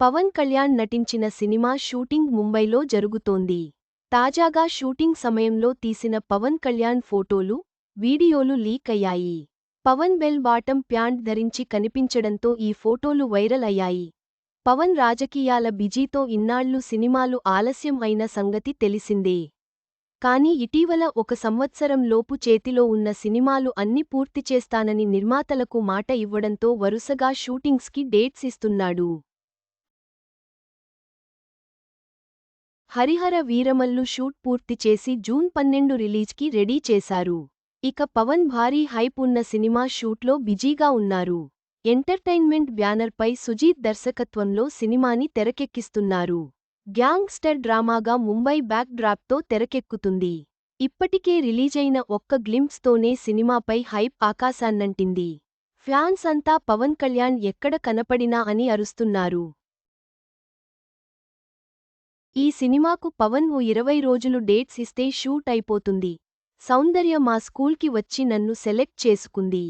పవన్ కళ్యాణ్ నటించిన cinema shooting ముంబైలో జరుగుతోంది. తాజాగా షూటింగ్ సమయంలో తీసిన పవన్ కళ్యాణ్ ఫోటోలు వీడియోలు లీక్ అయ్యాయి. పవన్ బెల్ బాటం ప్యాంట్ ధరించి కనిపించడంతో ఈ ఫోటోలు వైరల్ అయ్యాయి. పవన్ రాజకీయాల బిజీతో ఇన్నాళ్ళు సినిమాలు ఆలస్యం అయిన సంగతి తెలిసిందే. కానీ ఇటీవల ఒక సంవత్సరం లోపు చేతిలో ఉన్న సినిమాలు అన్ని పూర్తి చేస్తానని నిర్మాతలకు మాట ఇవ్వడంతో వరుసగా షూటింగ్స్కి డేట్స్ ఇస్తున్నాడు. హరిహర వీరమల్లు షూట్ పూర్తి చేసి జూన్ పన్నెండు రిలీజ్కి రెడీ చేశారు. ఇక పవన్ భారీ హైప్ ఉన్న సినిమా షూట్లో బిజీగా ఉన్నారు. ఎంటర్టైన్మెంట్ బ్యానర్పై సుజీత్ దర్శకత్వంలో సినిమాని తెరకెక్కిస్తున్నారు. గ్యాంగ్స్టర్ డ్రామాగా ముంబై బ్యాక్ డ్రాప్తో తెరకెక్కుతుంది. ఇప్పటికే రిలీజైన ఒక్క గ్లింప్స్తోనే సినిమాపై హైప్ ఆకాశాన్నంటింది. ఫ్యాన్స్ అంతా పవన్ కళ్యాణ్ ఎక్కడ కనపడినా అని అరుస్తున్నారు. ఈ సినిమాకు పవన్ ఓ ఇరవై రోజులు డేట్స్ ఇస్తే షూట్ అయిపోతుంది. సౌందర్య మా స్కూల్కి వచ్చి నన్ను సెలెక్ట్ చేసుకుంది.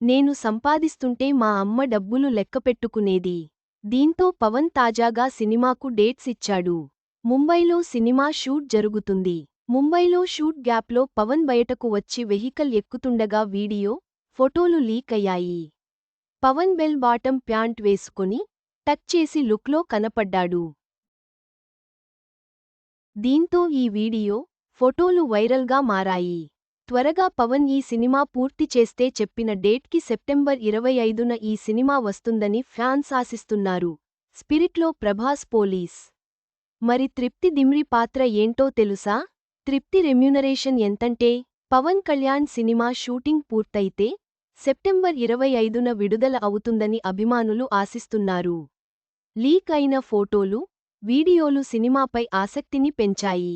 నేను సంపాదిస్తుంటే మా అమ్మ డబ్బులు లెక్కపెట్టుకునేది దీంతో పవన్ తాజాగా సినిమాకు డేట్స్ ఇచ్చాడు. ముంబైలో సినిమా షూట్ జరుగుతుంది. ముంబైలో షూట్ గ్యాప్లో పవన్ బయటకు వచ్చి వెహికల్ ఎక్కుతుండగా వీడియో ఫోటోలు లీక్ అయ్యాయి. పవన్ బెల్ బాటం ప్యాంట్ వేసుకుని టక్ చేసి లుక్లో కనపడ్డాడు. దీంతో ఈ వీడియో ఫోటోలు వైరల్గా మారాయి. త్వరగా పవన్ ఈ సినిమా పూర్తి చేస్తే చెప్పిన డేట్కి సెప్టెంబర్ ఇరవై ఐదున ఈ సినిమా వస్తుందని ఫ్యాన్స్ ఆశిస్తున్నారు. స్పిరిట్లో ప్రభాస్ పోలీస్. మరి తృప్తి దిమ్రి పాత్ర ఏంటో తెలుసా? తృప్తి రెమ్యునరేషన్ ఎంతంటే పవన్ కళ్యాణ్ సినిమా షూటింగ్ పూర్తయితే సెప్టెంబర్ ఇరవై ఐదున విడుదల అవుతుందని అభిమానులు ఆశిస్తున్నారు. లీక్ అయిన ఫోటోలు వీడియోలు సినిమాపై ఆసక్తిని పెంచాయి.